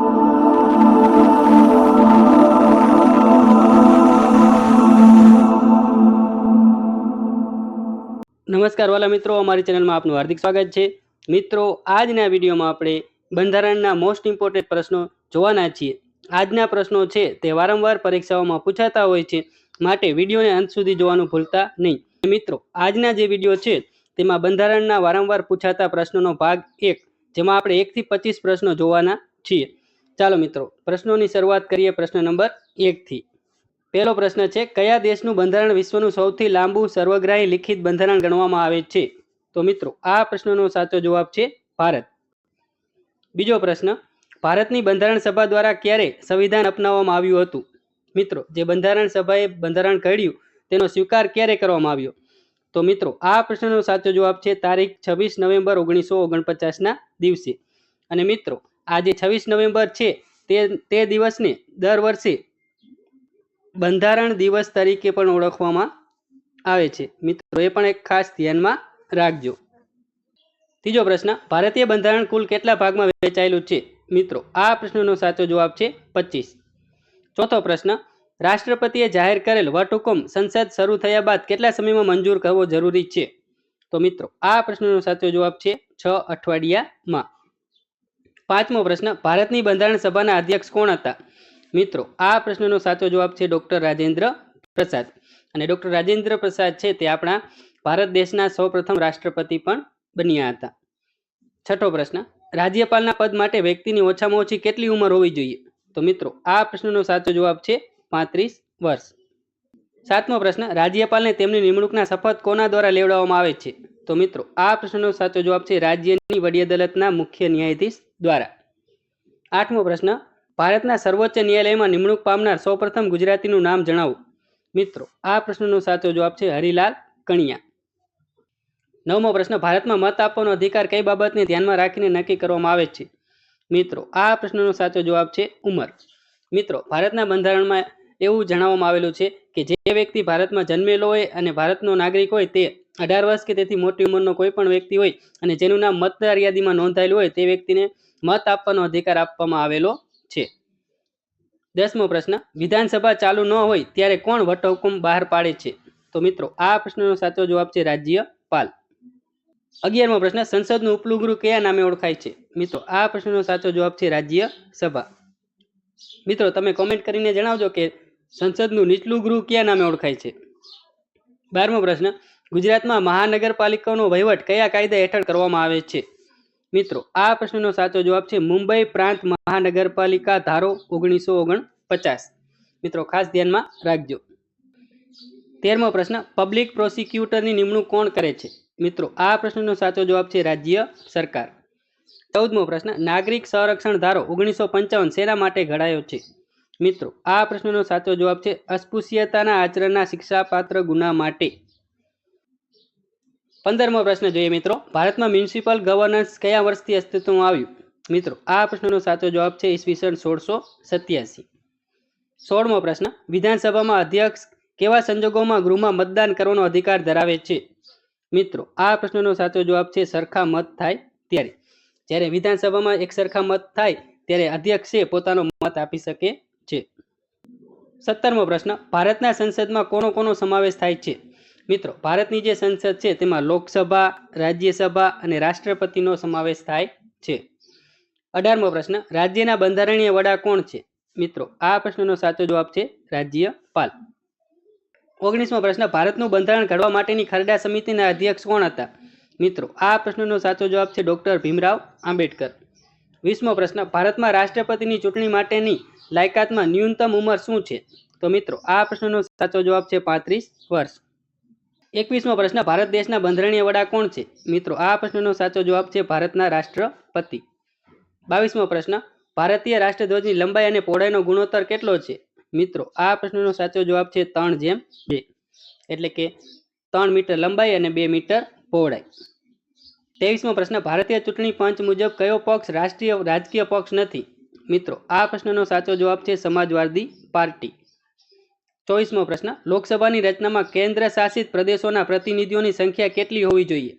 નમસ્કાર વાલા મિત્રો, અમારી ચેનલમાં આપનું હાર્દિક સ્વાગત છે. મિત્રો, આજના વિડીયોમાં આપણે બંધારણના મોસ્ટ ઇમ્પોર્ટન્ટ પ્રશ્નો જોવાના છીએ. આજના પ્રશ્નો છે, તે વારંવાર પરીક્ષાઓમાં પૂછાતા હોય છે, માટે વિડીયોને અંત સુધી જોવાનું ભૂલતા નહીં. મિત્રો, આજના જે વીડિયો છે, તેમાં બંધારણના વારંવાર પૂછાતા પ્રશ્નોનો ભાગ એક, જેમાં આપણે એકથી પચીસ પ્રશ્નો જોવાના છીએ. ચાલો મિત્રો, પ્રશ્નોની શરૂઆત કરીએ પ્રશ્ન નંબર એકથી. પહેલો પ્રશ્ન છે, કયા દેશનું બંધારણ વિશ્વનું સૌથી લાંબુ સર્વગ્રાહી લિખિત બંધારણ ગણવામાં આવે છે? તો મિત્રો, આ પ્રશ્નનો સાચો જવાબ છે, ભારત. બીજો પ્રશ્ન, ભારતની બંધારણ સભા દ્વારા ક્યારે સંવિધાન અપનાવવામાં આવ્યું હતું? મિત્રો, જે બંધારણ સભાએ બંધારણ ઘડ્યું, તેનો સ્વીકાર ક્યારે કરવામાં આવ્યો? તો મિત્રો, આ પ્રશ્નનો સાચો જવાબ છે, તારીખ છવ્વીસ નવેમ્બર ઓગણીસો ઓગણપચાસના દિવસે. અને મિત્રો આ જે છવ્વીસ નવેમ્બર છે, તે તે દિવસને દર વર્ષે બંધારણ દિવસ તરીકે પણ ઓળખવામાં આવે છે. મિત્રો, એ પણ એક ખાસ ધ્યાનમાં રાખજો. ત્રીજો પ્રશ્ન, ભારતીય બંધારણ કુલ કેટલા ભાગમાં વહેંચાયેલું છે? મિત્રો, આ પ્રશ્નનો સાચો જવાબ છે પચીસ. ચોથો પ્રશ્ન, રાષ્ટ્રપતિએ જાહેર કરેલ વટહુકમ સંસદ શરૂ થયા બાદ કેટલા સમયમાં મંજૂર કરવો જરૂરી છે? તો મિત્રો, આ પ્રશ્નનો સાચો જવાબ છે છ અઠવાડિયામાં. પાંચમો પ્રશ્ન, ભારતની બંધારણ સભાના અધ્યક્ષ કોણ હતા? મિત્રો, આ પ્રશ્નનો સાચો જવાબ છે ડૉક્ટર રાજેન્દ્ર પ્રસાદ. અને ડૉક્ટર રાજેન્દ્ર પ્રસાદ છે તે આપણા ભારત દેશના સૌપ્રથમ રાષ્ટ્રપતિ પણ બન્યા હતા. છઠ્ઠો પ્રશ્ન, રાજ્યપાલના પદ માટે વ્યક્તિની ઓછામાં ઓછી કેટલી ઉંમર હોવી જોઈએ? તો મિત્રો, આ પ્રશ્નનો સાચો જવાબ છે પાંત્રીસ વર્ષ. સાતમો પ્રશ્ન, રાજ્યપાલને તેમની નિમણૂકના શપથ કોના દ્વારા લેવડાવવામાં આવે છે? તો મિત્રો, આ પ્રશ્નનો સાચો જવાબ છે રાજ્યની વડી અદાલતના મુખ્ય ન્યાયાધીશ દ્વારા. આઠમો પ્રશ્ન, ભારતના સર્વોચ્ચ ન્યાયાલયમાં નિમણૂક પામનાર સૌપ્રથમ ગુજરાતીનું નામ જણાવો. મિત્રો, આ પ્રશ્નનો સાચો જવાબ છે હરિલાલ કણિયા. નવમો પ્રશ્ન, ભારતમાં મત આપવાનો અધિકાર કઈ બાબતને ધ્યાનમાં રાખીને નક્કી કરવામાં આવે છે? મિત્રો, આ પ્રશ્નનો સાચો જવાબ છે ઉંમર. મિત્રો, ભારતના બંધારણમાં એવું જણાવવામાં આવેલું છે કે જે વ્યક્તિ ભારતમાં જન્મેલો હોય અને ભારતનો નાગરિક હોય તે અઢાર વર્ષ કે તેથી મોટી ઉંમરનો કોઈ પણ વ્યક્તિ હોય અને જેનું નામ મતદાર યાદીમાં નોંધાયેલું હોય, તે વ્યક્તિને મત આપવાનો અધિકાર આપવામાં આવેલો છે. દસમો પ્રશ્ન, વિધાનસભા ચાલુ ન હોય ત્યારે કોણ વટહુકમ બહાર પાડે છે? તો મિત્રો, આ પ્રશ્નનો સાચો જવાબ છે રાજ્યપાલ. અગિયારમો પ્રશ્ન, સંસદનું ઉપલું કયા નામે ઓળખાય છે? મિત્રો, આ પ્રશ્નનો સાચો જવાબ છે રાજ્યસભા. મિત્રો, તમે કોમેન્ટ કરીને જણાવજો કે સંસદનું નીચલું ગૃહ કયા નામે ઓળખાય છે? બારમો પ્રશ્ન ગુજરાતમાં મહાનગરપાલિકાનો વહીવટ કયા કાયદા હેઠળ કરવામાં આવે છે? મિત્રો, આ પ્રશ્નનો સાચો જવાબ છે મુંબઈ પ્રાંત મહાનગરપાલિકા, ધારો ઓગણીસો ઓગણપચાસ. મિત્રો, ખાસ ધ્યાનમાં રાખજો. તેરમો પ્રશ્ન, પબ્લિક પ્રોસિક્યુટરની નિમણૂક કોણ કરે છે? મિત્રો, આ પ્રશ્નનો સાચો જવાબ છે રાજ્ય સરકાર. ચૌદમો પ્રશ્ન, નાગરિક સંરક્ષણ ધારો ઓગણીસો પંચાવન શેના માટે ઘડાયો છે? મિત્રો, આ પ્રશ્નનો સાચો જવાબ છે અસ્પૃશ્યતાના આચરણના શિક્ષાપાત્ર ગુના માટે. પંદરમો પ્રશ્ન જોઈએ મિત્રો. ભારતમાં મ્યુનિસિપલ ગવર્નન્સ કયા વર્ષથી અસ્તિત્વમાં આવ્યું? મિત્રો, આ પ્રશ્નનો સાચો જવાબ છે ઈસવીસન સોળસો સત્યાસી. સોળમો પ્રશ્ન, વિધાનસભામાં અધ્યક્ષ કેવા સંજોગોમાં ગૃહમાં મતદાન કરવાનો અધિકાર ધરાવે છે? મિત્રો, આ પ્રશ્નનો સાચો જવાબ છે સરખા મત થાય ત્યારે. જ્યારે વિધાનસભામાં એક સરખા મત થાય ત્યારે અધ્યક્ષે પોતાનો મત આપી શકે છે. સત્તરમો પ્રશ્ન, ભારતના સંસદમાં કોનો કોનો સમાવેશ થાય છે? મિત્રો, ભારતની જે સંસદ છે, તેમાં લોકસભા, રાજ્યસભા અને રાષ્ટ્રપતિનો સમાવેશ થાય છે. અઢારમો પ્રશ્ન, રાજ્યના બંધારણીય વડા કોણ છે? મિત્રો, આ પ્રશ્નનો સાચો જવાબ છે રાજ્યપાલ. ઓગણીસમો પ્રશ્ન, ભારતનું બંધારણ ઘડવા માટેની ખરડા સમિતિના અધ્યક્ષ કોણ હતા? મિત્રો, આ પ્રશ્નનો સાચો જવાબ છે ડોક્ટર ભીમરાવ આંબેડકર. વીસમો પ્રશ્ન, ભારતમાં રાષ્ટ્રપતિની ચૂંટણી માટેની લાયકાતમાં ન્યૂનતમ ઉંમર શું છે? તો મિત્રો, આ પ્રશ્નનો સાચો જવાબ છે પાંત્રીસ વર્ષ. એકવીસમો પ્રશ્ન, ભારત દેશના બંધારણીય વડા કોણ છે? મિત્રો, આ પ્રશ્નનો સાચો જવાબ છે ભારતના રાષ્ટ્રપતિ. બાવીસમો પ્રશ્ન, ભારતીય રાષ્ટ્રધ્વજની લંબાઈ અને પહોળાઈનો ગુણોત્તર કેટલો છે? મિત્રો, આ પ્રશ્નનો સાચો જવાબ છે ત્રણ જેમ બે. એટલે કે ત્રણ મીટર લંબાઈ અને બે મીટર પહોળાઈ. ત્રેવીસમો પ્રશ્ન, ભારતીય ચૂંટણી પંચ મુજબ કયો પક્ષ રાષ્ટ્રીય, રાજકીય પક્ષ નથી? મિત્રો, આ પ્રશ્નનો સાચો જવાબ છે સમાજવાદી પાર્ટી. ચોવીસમો પ્રશ્ન, લોકસભાની રચનામાં કેન્દ્ર શાસિત પ્રદેશોના પ્રતિનિધિઓની સંખ્યા કેટલી હોવી જોઈએ?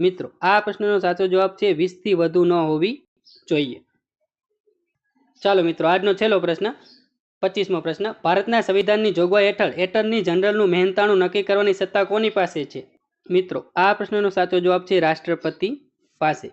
મિત્રો, આ પ્રશ્નનો સાચો જવાબ છે, વીસથી વધુ ન હોવી જોઈએ. ચાલો મિત્રો, આજનો છેલ્લો પ્રશ્ન, પચીસમો પ્રશ્ન. ભારતના સંવિધાનની જોગવાઈ હેઠળ એટર્ની જનરલનું મહેનતાણું નક્કી કરવાની સત્તા કોની પાસે છે? મિત્રો, આ પ્રશ્નનો સાચો જવાબ છે, રાષ્ટ્રપતિ પાસે.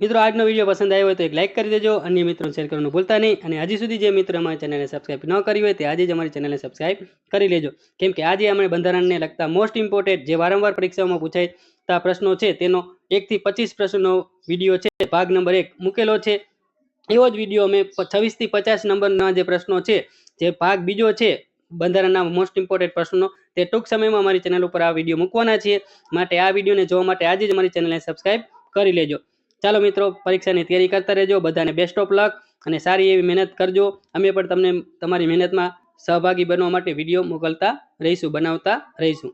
મિત્રો, આજનો વીડિયો પસંદ આવ્યો હોય તો એક લાઇક કરી દેજો, અન્ય મિત્રો શેર કરવાનું ભૂલતા નહીં. અને હજી સુધી જે મિત્રો અમારી ચેનલને સબસ્ક્રાઇબ ન કરી હોય, તે આજે જ અમારી ચેનલને સબસ્ક્રાઇબ કરી લેજો. કેમ કે આજે અમે બંધારણને લગતા મોસ્ટ ઇમ્પોર્ટન્ટ જે વારંવાર પરીક્ષાઓમાં પૂછાતા પ્રશ્નો છે, તેનો એકથી પચીસ પ્રશ્નોનો વીડિયો છે, ભાગ નંબર એક મૂકેલો છે. એવો જ વીડિયો અમે છવ્વીસથી પચાસ નંબરના જે પ્રશ્નો છે, જે ભાગ બીજો છે, બંધારણના મોસ્ટ ઇમ્પોર્ટન્ટ પ્રશ્નો તે ટૂંક સમયમાં અમારી ચેનલ ઉપર આ વીડિયો મૂકવાના છીએ. માટે આ વિડીયોને જોવા માટે આજે જ અમારી ચેનલને સબસ્ક્રાઇબ કરી લેજો. ચાલો મિત્રો, પરીક્ષાની તૈયારી કરતા રહેજો, બધાને બેસ્ટ ઓફ લક અને સારી એવી મહેનત કરજો. અમે પણ તમને તમારી મહેનતમાં સહભાગી બનવા માટે વીડિયો મોકલતા રહીશું, બનાવતા રહીશું.